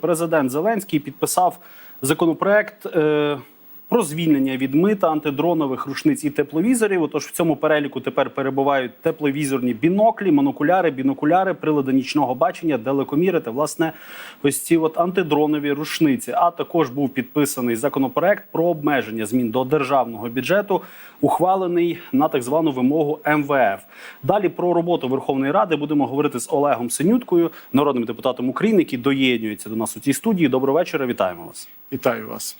президент Зеленський підписав законопроект. Е, про звільнення від мита антидронових рушниць і тепловізорів. Отож, в цьому переліку тепер перебувають тепловізорні біноклі, монокуляри, бінокуляри, прилади нічного бачення, далекоміри та власне ось ці от антидронові рушниці. А також був підписаний законопроект про обмеження змін до державного бюджету, ухвалений на так звану вимогу МВФ. Далі про роботу Верховної Ради будемо говорити з Олегом Синюткою, народним депутатом України, який доєднується до нас у цій студії. Доброго вечора, вітаємо вас. Вітаю вас.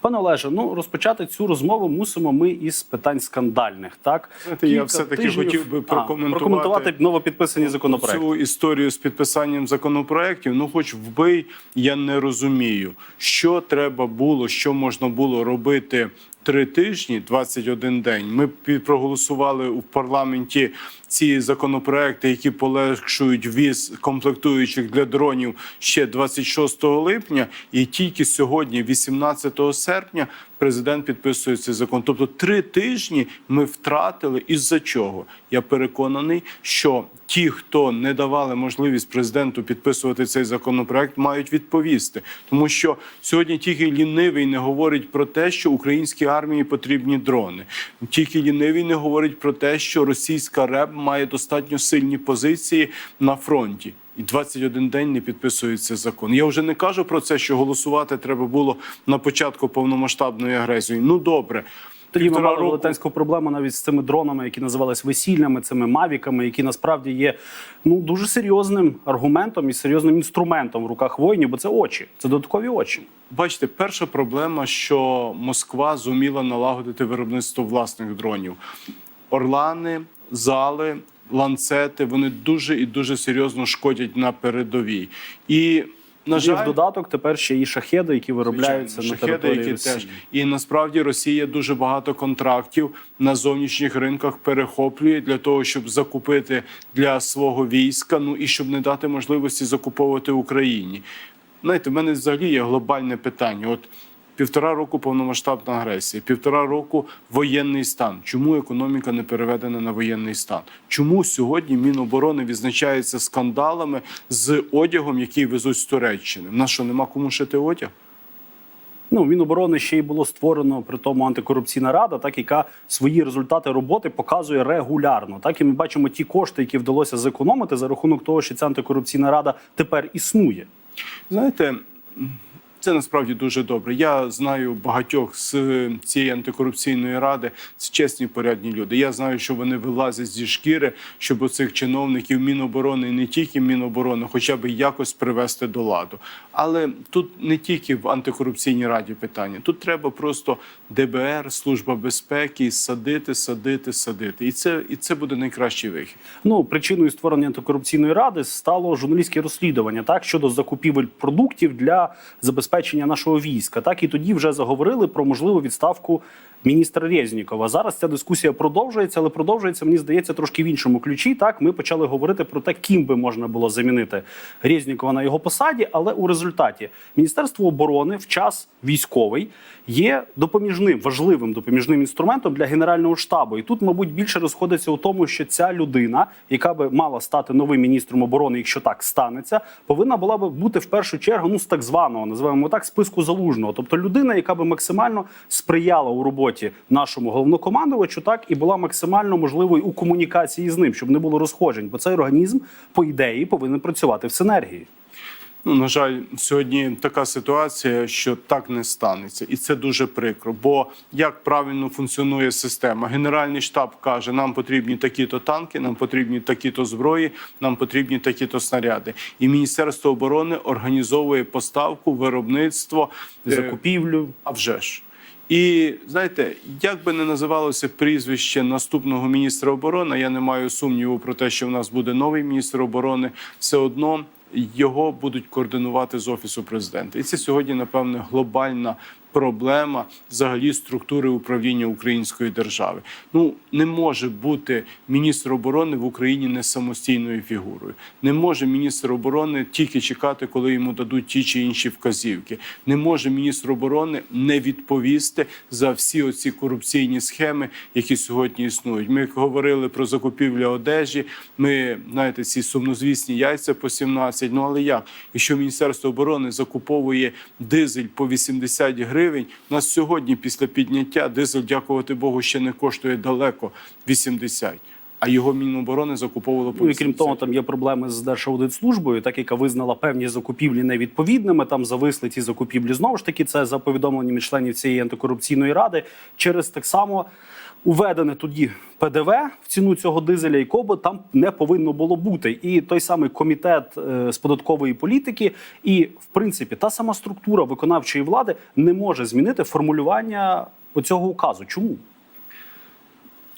Пане Олеже, ну розпочати цю розмову мусимо ми із питань скандальних. Так Знаєте, я все-таки тижнів- хотів би А, прокоментувати- прокоментувати новопідписані законопроекти. Цю історію з підписанням законопроєктів, ну хоч вбий, я не розумію, що треба було, що можна було робити три тижні, 21 день. Ми проголосували у парламенті ці законопроекти, які полегшують віз комплектуючих для дронів ще 26 липня, і тільки сьогодні, 18 серпня, президент підписує цей закон. Тобто три тижні ми втратили. Із-за чого? Я переконаний, що ті, хто не давали можливість президенту підписувати цей законопроект, мають відповісти, тому що сьогодні тільки лінивий не говорить про те, що українській армії потрібні дрони. Тільки лінивий не говорить про те, що російська РЕБ має достатньо сильні позиції на фронті. І 21 день не підписується закон. Я вже не кажу про це, що голосувати треба було на початку повномасштабної агресії. Ну добре. Тоді ми мали року- велетенську проблему навіть з цими дронами, які називались весільними, цими мавіками, які насправді є ну дуже серйозним аргументом і серйозним інструментом в руках воїнів, бо це очі, це додаткові очі. Бачите, перша проблема, що Москва зуміла налагодити виробництво власних дронів. Орлани, зали, ланцети вони дуже і дуже серйозно шкодять на передовій. І на І в жаль, додаток тепер ще і шахеди, які виробляються Звичайно, на шахеди, території які Росії. теж і насправді Росія дуже багато контрактів на зовнішніх ринках перехоплює для того, щоб закупити для свого війська. Ну і щоб не дати можливості закуповувати Україні. Знаєте, в мене взагалі є глобальне питання. От півтора року повномасштабна агресія, півтора року воєнний стан. Чому економіка не переведена на воєнний стан? Чому сьогодні Міноборони відзначається скандалами з одягом, який везуть з Туреччини? В нас що нема кому шити одяг? Ну, Міноборони ще й було створено при тому антикорупційна рада, так яка свої результати роботи показує регулярно. Так і ми бачимо ті кошти, які вдалося зекономити за рахунок того, що ця антикорупційна рада тепер існує. Знаєте, це насправді дуже добре. Я знаю багатьох з цієї антикорупційної ради. Це чесні порядні люди. Я знаю, що вони вилазять зі шкіри, щоб у цих чиновників Міноборони і не тільки Міноборони, хоча б якось привести до ладу. Але тут не тільки в антикорупційній раді питання. Тут треба просто ДБР, служба безпеки садити, садити, садити. І це і це буде найкращий вихід. Ну, причиною створення антикорупційної ради стало журналістське розслідування так щодо закупівель продуктів для забезпечення нашого війська. Так і тоді вже заговорили про можливу відставку міністра Резнікова. Зараз ця дискусія продовжується, але продовжується, мені здається, трошки в іншому ключі. Так, ми почали говорити про те, ким би можна було замінити Резнікова на його посаді, але у результаті Міністерство оборони в час військовий є допоміжним важливим допоміжним інструментом для генерального штабу. І тут, мабуть, більше розходиться у тому, що ця людина, яка би мала стати новим міністром оборони, якщо так станеться, повинна була би бути в першу чергу ну з так званого, називаємо так, списку залужного, тобто людина, яка би максимально сприяла у роботі нашому головнокомандувачу, так і була максимально можливою у комунікації з ним, щоб не було розходжень, бо цей організм, по ідеї, повинен працювати в синергії. Ну, на жаль, сьогодні така ситуація, що так не станеться, і це дуже прикро. Бо як правильно функціонує система? Генеральний штаб каже: нам потрібні такі-то танки, нам потрібні такі-то зброї, нам потрібні такі-то снаряди. І Міністерство оборони організовує поставку, виробництво Закупівлю. а вже ж. І знаєте, як би не називалося прізвище наступного міністра оборони, я не маю сумніву про те, що в нас буде новий міністр оборони, все одно його будуть координувати з офісу президента. І це сьогодні, напевне, глобальна проблема взагалі структури управління української держави. Ну не може бути міністр оборони в Україні не самостійною фігурою. Не може міністр оборони тільки чекати, коли йому дадуть ті чи інші вказівки. Не може міністр оборони не відповісти за всі оці корупційні схеми, які сьогодні існують. Ми говорили про закупівлю одежі. Ми знаєте, ці сумнозвісні яйця по 17, Ну але як? Якщо міністерство оборони закуповує дизель по 80 гривень, у нас сьогодні після підняття дизель, дякувати Богу, ще не коштує далеко 80. А його Міноборони закуповувало по Ну і крім того, там є проблеми з Держаудитслужбою, так яка визнала певні закупівлі невідповідними. Там зависли ці закупівлі. Знову ж таки, це за повідомленнями членів цієї антикорупційної ради. Через так само уведене тоді ПДВ в ціну цього дизеля, і коби там не повинно було бути. І той самий комітет е, з податкової політики, і в принципі та сама структура виконавчої влади не може змінити формулювання оцього указу. Чому?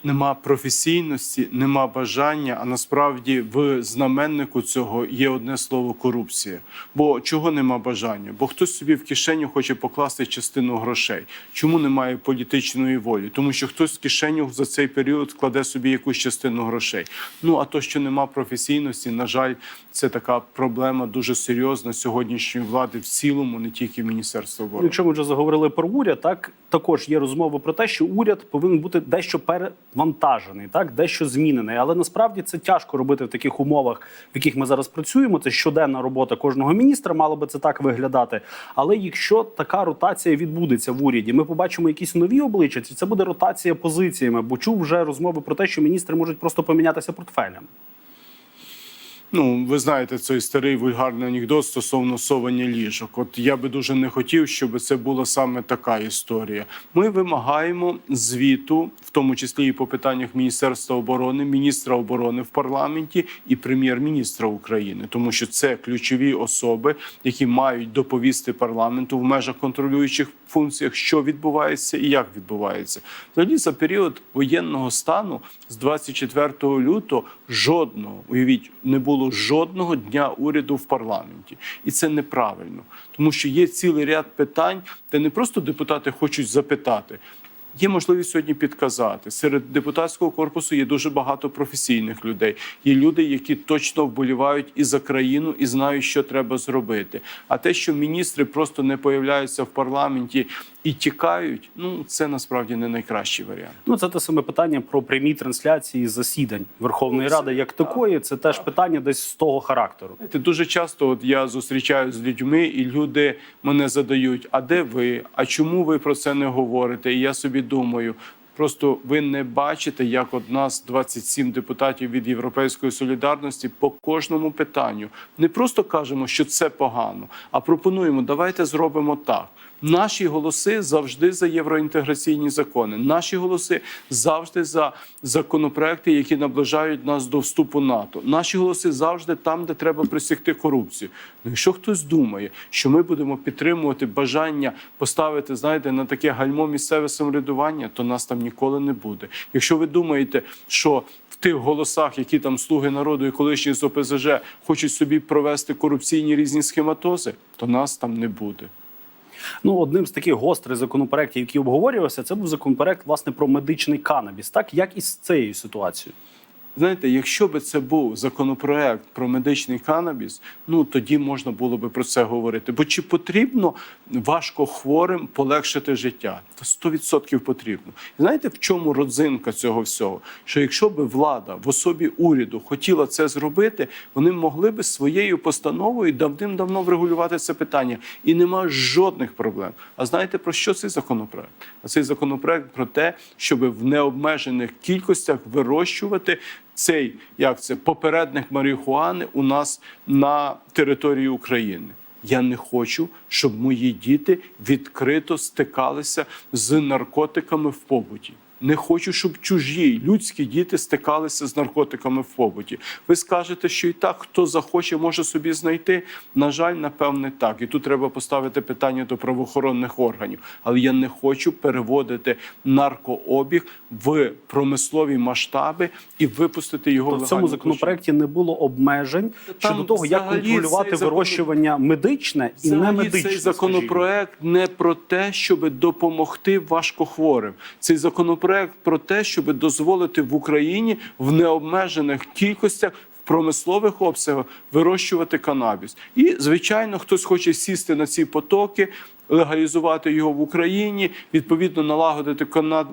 Нема професійності, нема бажання. А насправді в знаменнику цього є одне слово корупція. Бо чого нема бажання? Бо хтось собі в кишеню хоче покласти частину грошей. Чому немає політичної волі? Тому що хтось в кишеню за цей період кладе собі якусь частину грошей. Ну а то, що нема професійності, на жаль, це така проблема дуже серйозна сьогоднішньої влади в цілому, не тільки Міністерства оборони. Якщо ми вже заговорили про уряд, так також є розмови про те, що уряд повинен бути дещо перевантажений, так дещо змінений. Але насправді це тяжко робити в таких умовах, в яких ми зараз працюємо. Це щоденна робота кожного міністра, мало би це так виглядати. Але якщо така ротація відбудеться в уряді, ми побачимо якісь нові обличчя. Це буде ротація позиціями, бо чув вже розмови про те, що міністри можуть просто помінятися портфелем. Ну, ви знаєте цей старий вульгарний анекдот стосовно совання ліжок. От я би дуже не хотів, щоб це була саме така історія. Ми вимагаємо звіту, в тому числі і по питаннях Міністерства оборони, міністра оборони в парламенті і прем'єр-міністра України, тому що це ключові особи, які мають доповісти парламенту в межах контролюючих функціях, що відбувається і як відбувається. Взагалі за період воєнного стану з 24 лютого жодного уявіть не було жодного дня уряду в парламенті, і це неправильно, тому що є цілий ряд питань, де не просто депутати хочуть запитати. Є можливість сьогодні підказати. Серед депутатського корпусу є дуже багато професійних людей. Є люди, які точно вболівають і за країну, і знають, що треба зробити. А те, що міністри просто не появляються в парламенті і тікають, ну це насправді не найкращий варіант. Ну, це те саме питання про прямі трансляції засідань Верховної Ради як такої. Це теж питання десь з того характеру. Знаєте, дуже часто от я зустрічаюся з людьми, і люди мене задають: а де ви? А чому ви про це не говорите? І я собі думаю. Просто ви не бачите, як от нас 27 депутатів від Європейської солідарності по кожному питанню не просто кажемо, що це погано, а пропонуємо, давайте зробимо так. Наші голоси завжди за євроінтеграційні закони. Наші голоси завжди за законопроекти, які наближають нас до вступу НАТО. Наші голоси завжди там, де треба присягти корупцію. Ну, якщо хтось думає, що ми будемо підтримувати бажання поставити, знаєте, на таке гальмо місцеве самоврядування, то нас там ніколи не буде. Якщо ви думаєте, що в тих голосах, які там слуги народу і колишні з ОПЗЖ хочуть собі провести корупційні різні схематози, то нас там не буде. Ну, одним з таких гострих законопроєктів, які обговорювався, це був законопроект власне про медичний канабіс. Так як і з цією ситуацією. Знаєте, якщо би це був законопроект про медичний канабіс, ну тоді можна було би про це говорити. Бо чи потрібно важко хворим полегшити життя? Та 100% потрібно. І знаєте, в чому родзинка цього всього? Що якщо би влада в особі уряду хотіла це зробити, вони могли би своєю постановою давним-давно врегулювати це питання. І нема жодних проблем. А знаєте про що цей законопроект? А цей законопроект про те, щоб в необмежених кількостях вирощувати цей як це попередник марихуани у нас на території України. Я не хочу, щоб мої діти відкрито стикалися з наркотиками в побуті. Не хочу, щоб чужі людські діти стикалися з наркотиками в побуті. Ви скажете, що і так, хто захоче, може собі знайти. На жаль, напевне, так. І тут треба поставити питання до правоохоронних органів. Але я не хочу переводити наркообіг в промислові масштаби і випустити його То в в цьому законопроекті не було обмежень Там щодо того, як контролювати цей закон- вирощування медичне і не медичне. Цей законопроект не про те, щоб допомогти важкохворим. Цей законопроект про те, щоб дозволити в Україні в необмежених кількостях. в Промислових обсягах вирощувати канабіс, і звичайно, хтось хоче сісти на ці потоки, легалізувати його в Україні, відповідно налагодити кана-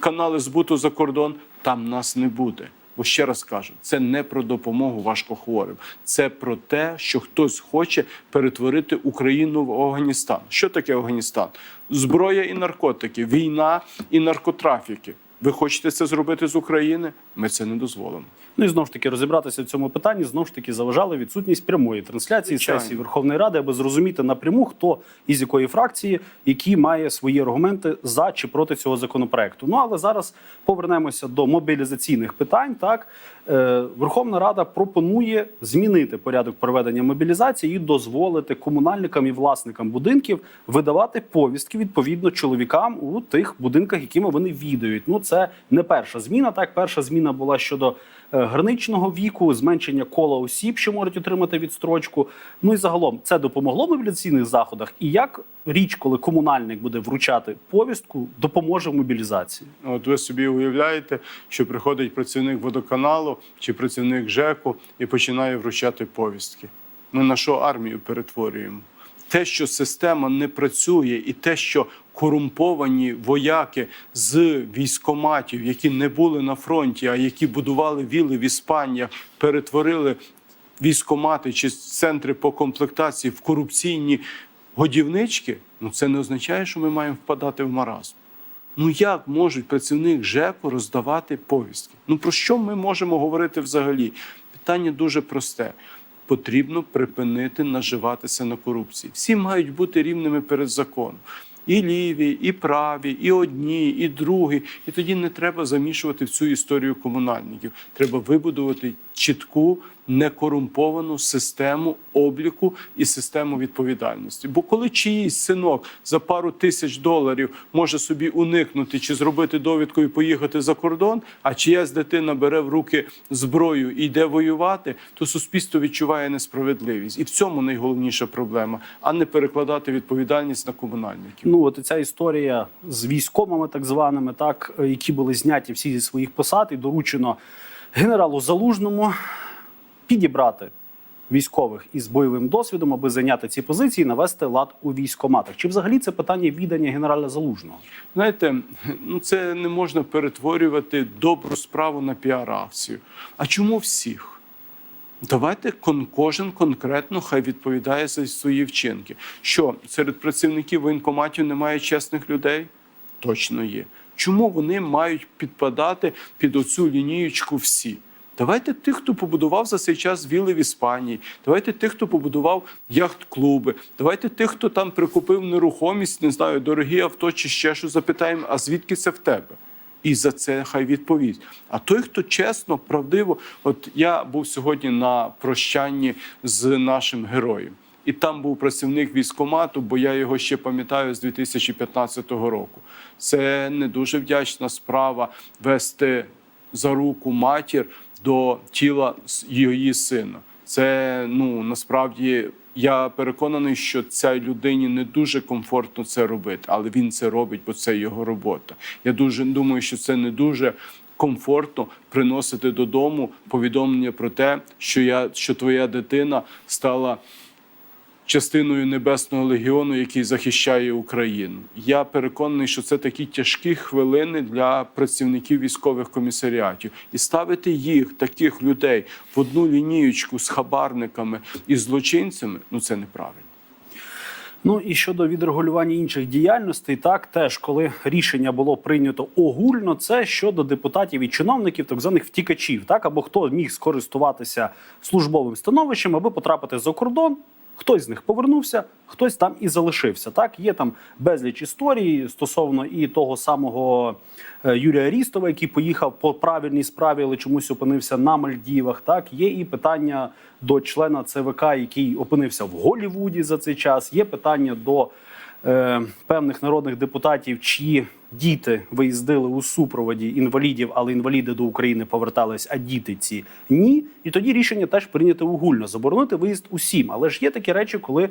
канали збуту за кордон. Там нас не буде. Бо ще раз кажу, це не про допомогу важкохворим, це про те, що хтось хоче перетворити Україну в Афганістан. Що таке Афганістан? Зброя і наркотики, війна і наркотрафіки. Ви хочете це зробити з України? Ми це не дозволимо. Ну і знову ж таки розібратися в цьому питанні знову ж таки заважали відсутність прямої трансляції Звичайно. сесії Верховної Ради, аби зрозуміти напряму, хто із якої фракції, які має свої аргументи за чи проти цього законопроекту. Ну але зараз повернемося до мобілізаційних питань. Так Е, Верховна Рада пропонує змінити порядок проведення мобілізації і дозволити комунальникам і власникам будинків видавати повістки відповідно чоловікам у тих будинках, якими вони відають. Ну це не перша зміна. Так, перша зміна була щодо граничного віку, зменшення кола осіб, що можуть отримати відстрочку. Ну і загалом це допомогло в мобілізаційних заходах. І як річ, коли комунальник буде вручати повістку, допоможе в мобілізації? От ви собі уявляєте, що приходить працівник водоканалу чи працівник ЖЕКу і починає вручати повістки. Ми на що армію перетворюємо? Те, що система не працює, і те, що корумповані вояки з військоматів, які не були на фронті, а які будували віли в Іспаніях, перетворили військомати чи центри по комплектації в корупційні годівнички, ну це не означає, що ми маємо впадати в маразм. Ну як можуть працівник ЖЕКу роздавати повістки? Ну про що ми можемо говорити взагалі? Питання дуже просте. Потрібно припинити наживатися на корупції. Всі мають бути рівними перед законом. І ліві, і праві, і одні, і другі. І тоді не треба замішувати в цю історію комунальників. Треба вибудувати чітку, некорумповану систему обліку і систему відповідальності. Бо коли чиїсь синок за пару тисяч доларів може собі уникнути чи зробити довідку і поїхати за кордон, а чиясь дитина бере в руки зброю і йде воювати, то суспільство відчуває несправедливість. І в цьому найголовніша проблема, а не перекладати відповідальність на комунальників. Ну от ця історія з військомами, так званими, так е, які були зняті всі зі своїх посад, і доручено генералу Залужному підібрати військових із бойовим досвідом, аби зайняти ці позиції, і навести лад у військоматах. Чи взагалі це питання віддання генерала Залужного? Знаєте, ну це не можна перетворювати добру справу на піар-акцію. А чому всіх? Давайте кожен конкретно хай відповідає за свої вчинки. Що серед працівників воєнкоматів немає чесних людей? Точно є. Чому вони мають підпадати під оцю лінієчку всі? Давайте тих, хто побудував за цей час віли в Іспанії, давайте тих, хто побудував яхт-клуби, давайте тих, хто там прикупив нерухомість, не знаю, дорогі авто чи ще що запитаємо, а звідки це в тебе? І за це хай відповість. А той, хто чесно, правдиво, от я був сьогодні на прощанні з нашим героєм. І там був працівник військкомату, бо я його ще пам'ятаю з 2015 року. Це не дуже вдячна справа вести за руку матір до тіла її сина. Це ну насправді я переконаний, що цій людині не дуже комфортно це робити, але він це робить, бо це його робота. Я дуже думаю, що це не дуже комфортно приносити додому повідомлення про те, що я що твоя дитина стала частиною небесного легіону, який захищає Україну. Я переконаний, що це такі тяжкі хвилини для працівників військових комісаріатів, і ставити їх, таких людей, в одну лінієчку з хабарниками і злочинцями ну це неправильно. Ну і щодо відрегулювання інших діяльностей, так теж коли рішення було прийнято огульно, це щодо депутатів і чиновників, так званих втікачів, так або хто міг скористуватися службовим становищем, аби потрапити за кордон. Хтось з них повернувся, хтось там і залишився. Так, є там безліч історій стосовно і того самого е, Юрія Рістова, який поїхав по правильній справі, але чомусь опинився на Мальдівах. Так, є і питання до члена ЦВК, який опинився в Голлівуді за цей час. Є питання до е, певних народних депутатів, чиї діти виїздили у супроводі інвалідів, але інваліди до України повертались, а діти ці ні. І тоді рішення теж прийнято угульно заборонити виїзд усім. Але ж є такі речі, коли.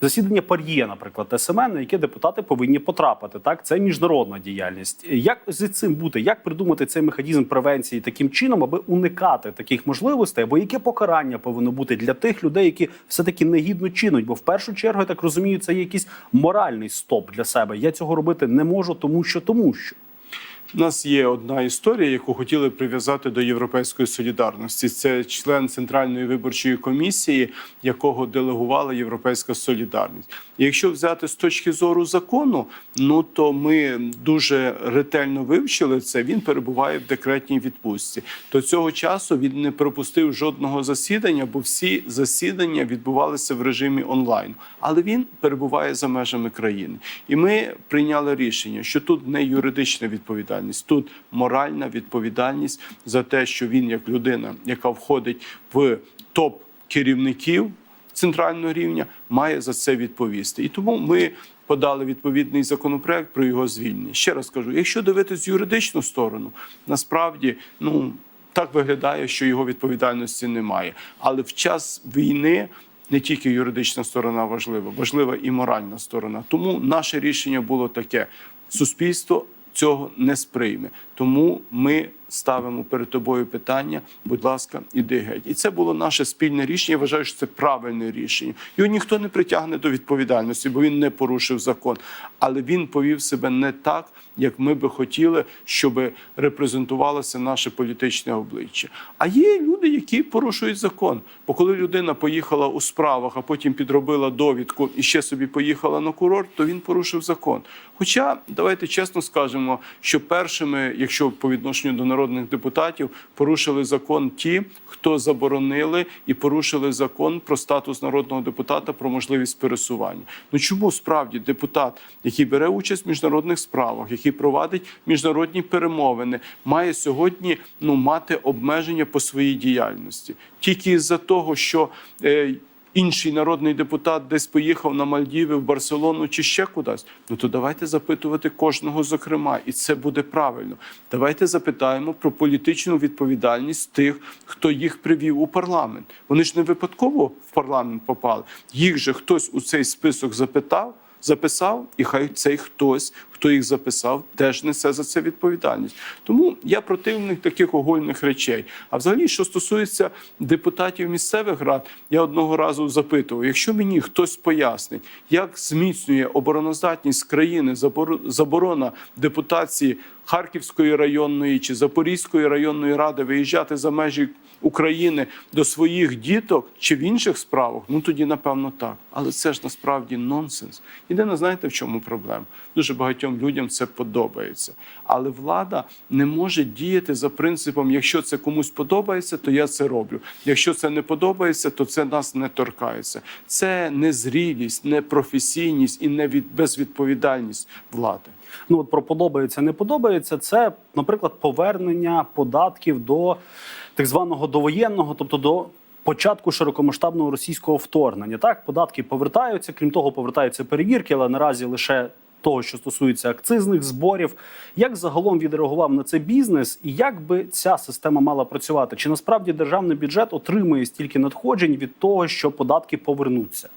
Засідання пар'є, наприклад, СМН, на яке депутати повинні потрапити. Так, це міжнародна діяльність. Як з цим бути? Як придумати цей механізм превенції таким чином, аби уникати таких можливостей? Або яке покарання повинно бути для тих людей, які все таки негідно чинуть? Бо в першу чергу я так розумію, це є якийсь моральний стоп для себе. Я цього робити не можу, тому що тому що. У нас є одна історія, яку хотіли прив'язати до європейської солідарності. Це член центральної виборчої комісії, якого делегувала Європейська солідарність. Якщо взяти з точки зору закону, ну то ми дуже ретельно вивчили це. Він перебуває в декретній відпустці. До цього часу він не пропустив жодного засідання, бо всі засідання відбувалися в режимі онлайн. Але він перебуває за межами країни. І ми прийняли рішення, що тут не юридична відповідальність, тут моральна відповідальність за те, що він, як людина, яка входить в топ керівників центрального рівня, має за це відповісти. І тому ми. Подали відповідний законопроект про його звільнення. Ще раз кажу: якщо дивитись юридичну сторону, насправді ну так виглядає, що його відповідальності немає. Але в час війни не тільки юридична сторона важлива, важлива і моральна сторона. Тому наше рішення було таке: суспільство цього не сприйме. Тому ми ставимо перед тобою питання. Будь ласка, іди геть. І це було наше спільне рішення. Я вважаю, що це правильне рішення. Його ніхто не притягне до відповідальності, бо він не порушив закон. Але він повів себе не так, як ми би хотіли, щоб репрезентувалося наше політичне обличчя. А є люди, які порушують закон. Бо коли людина поїхала у справах, а потім підробила довідку і ще собі поїхала на курорт, то він порушив закон. Хоча давайте чесно скажемо, що першими, якщо по відношенню до народних депутатів, порушили закон ті, хто заборонили і порушили закон про статус народного депутата про можливість пересування. Ну чому справді депутат, який бере участь в міжнародних справах, який провадить міжнародні перемовини, має сьогодні ну мати обмеження по своїй діяльності тільки із-за того, що е, інший народний депутат десь поїхав на Мальдіви, в Барселону чи ще кудись. Ну то давайте запитувати кожного зокрема, і це буде правильно. Давайте запитаємо про політичну відповідальність тих, хто їх привів у парламент. Вони ж не випадково в парламент попали. Їх же хтось у цей список запитав. Записав, і хай цей хтось, хто їх записав, теж несе за це відповідальність. Тому я противник таких огульних речей. А взагалі, що стосується депутатів місцевих рад, я одного разу запитував: якщо мені хтось пояснить, як зміцнює обороноздатність країни забор- заборона депутації Харківської районної чи Запорізької районної ради виїжджати за межі України до своїх діток чи в інших справах, ну тоді напевно так. Але це ж насправді нонсенс. Єдине, знаєте, в чому проблема? Дуже багатьом людям це подобається. Але влада не може діяти за принципом: якщо це комусь подобається, то я це роблю. Якщо це не подобається, то це нас не торкається. Це незрілість, непрофесійність і не від безвідповідальність влади. Ну от про подобається, не подобається. Це, наприклад, повернення податків до так званого довоєнного, тобто до. Початку широкомасштабного російського вторгнення так податки повертаються. Крім того, повертаються перевірки, але наразі лише того, що стосується акцизних зборів. Як загалом відреагував на це бізнес, і як би ця система мала працювати? Чи насправді державний бюджет отримує стільки надходжень від того, що податки повернуться?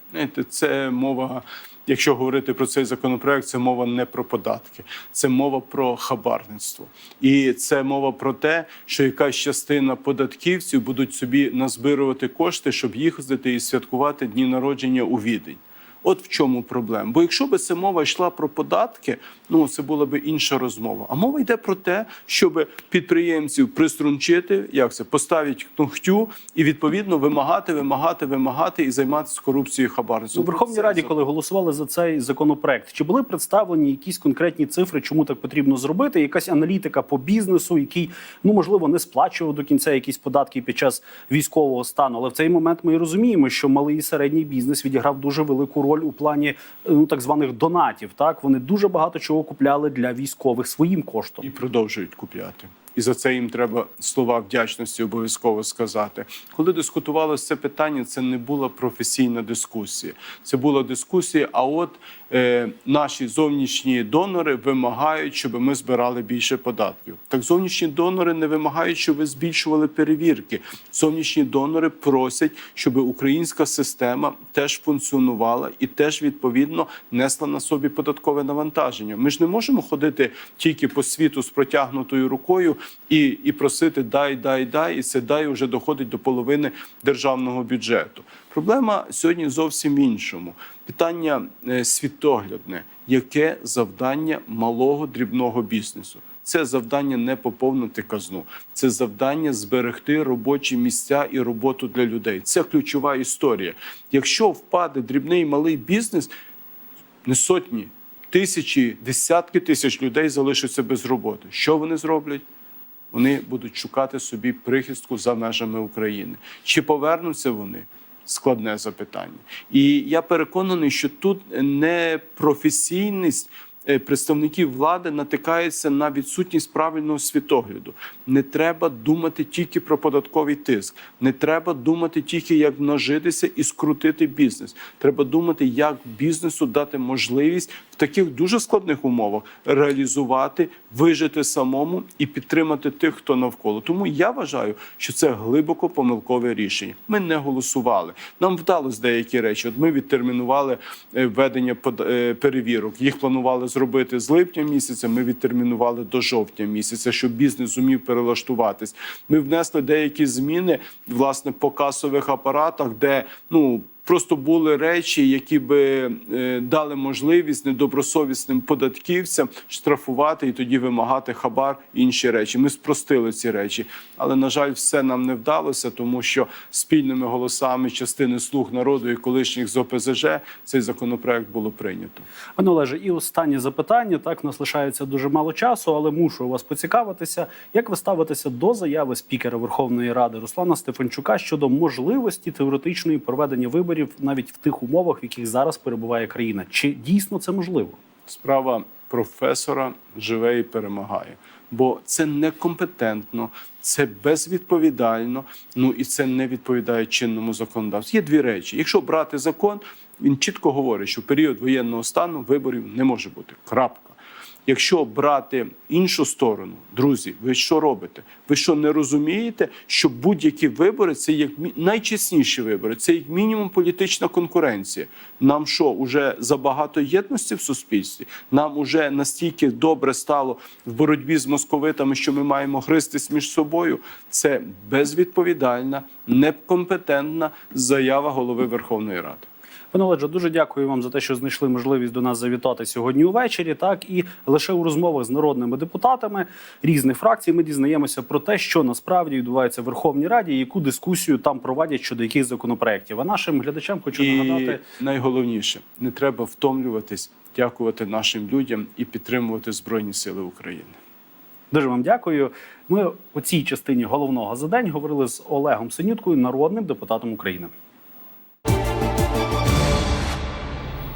Це мова. Якщо говорити про цей законопроект, це мова не про податки, це мова про хабарництво, і це мова про те, що якась частина податківців будуть собі назбирувати кошти, щоб їздити і святкувати дні народження у відень. От в чому проблема. Бо якщо би це мова йшла про податки, ну це була би інша розмова. А мова йде про те, щоб підприємців приструнчити, як це поставити кнохтю і відповідно вимагати, вимагати, вимагати і займатися корупцією У хабарництвом. Верховній Раді, коли голосували за цей законопроект, чи були представлені якісь конкретні цифри, чому так потрібно зробити? Якась аналітика по бізнесу, який ну можливо не сплачував до кінця якісь податки під час військового стану. Але в цей момент ми розуміємо, що малий і середній бізнес відіграв дуже велику роль у плані е, ну так званих донатів. Так вони дуже багато чого купляли для військових своїм коштом. і продовжують купляти. І за це їм треба слова вдячності обов'язково сказати. Коли дискутувалося це питання, це не була професійна дискусія. Це була дискусія. А от е, наші зовнішні донори вимагають, щоб ми збирали більше податків. Так зовнішні донори не вимагають, щоб ви збільшували перевірки. Зовнішні донори просять, щоб українська система теж функціонувала і теж відповідно несла на собі податкове навантаження. Ми ж не можемо ходити тільки по світу з протягнутою рукою і, і просити дай, дай, дай, і це дай вже доходить до половини державного бюджету. Проблема сьогодні зовсім іншому. Питання е, світоглядне, яке завдання малого дрібного бізнесу? Це завдання не поповнити казну, це завдання зберегти робочі місця і роботу для людей. Це ключова історія. Якщо впаде дрібний малий бізнес, не сотні, тисячі, десятки тисяч людей залишаться без роботи. Що вони зроблять? Вони будуть шукати собі прихистку за межами України. Чи повернуться вони? Складне запитання. І я переконаний, що тут не професійність е, представників влади натикається на відсутність правильного світогляду. Не треба думати тільки про податковий тиск, не треба думати тільки, як нажитися і скрутити бізнес. Треба думати, як бізнесу дати можливість в таких дуже складних умовах реалізувати, вижити самому і підтримати тих, хто навколо. Тому я вважаю, що це глибоко помилкове рішення. Ми не голосували. Нам вдалося деякі речі. От ми відтермінували е, введення е, перевірок. Їх планували зробити з липня місяця. Ми відтермінували до жовтня місяця, щоб бізнес зумів перелаштуватись. Ми внесли деякі зміни власне по касових апаратах, де ну. Просто були речі, які би е, дали можливість недобросовісним податківцям штрафувати і тоді вимагати хабар інші речі. Ми спростили ці речі, але на жаль, все нам не вдалося, тому що спільними голосами частини слуг народу і колишніх з ОПЗЖ цей законопроект було прийнято. Пане Олеже, і останнє запитання. Так, нас лишається дуже мало часу, але мушу вас поцікавитися. Як ви ставитеся до заяви спікера Верховної Ради Руслана Стефанчука щодо можливості теоретичної проведення виборів навіть в тих умовах, в яких зараз перебуває країна? Чи дійсно це можливо? Справа професора живе і перемагає. Бо це некомпетентно, це безвідповідально, ну і це не відповідає чинному законодавству. Є дві речі. Якщо брати закон, він чітко говорить, що період воєнного стану виборів не може бути. Крапка. Якщо брати іншу сторону, друзі, ви що робите? Ви що не розумієте, що будь-які вибори це як найчесніші вибори, це як мінімум політична конкуренція. Нам що, уже забагато єдності в суспільстві? Нам уже настільки добре стало в боротьбі з московитами, що ми маємо христись між собою. Це безвідповідальна, некомпетентна заява голови Верховної Ради. Пане Олеже, дуже дякую вам за те, що знайшли можливість до нас завітати сьогодні увечері. Так і лише у розмовах з народними депутатами різних фракцій ми дізнаємося про те, що насправді відбувається в Верховній Раді, і яку дискусію там проводять щодо яких законопроєктів. А нашим глядачам хочу І нагадати. найголовніше не треба втомлюватись, дякувати нашим людям і підтримувати Збройні Сили України. Дуже вам дякую. Ми у цій частині головного за день говорили з Олегом Синюткою, народним депутатом України.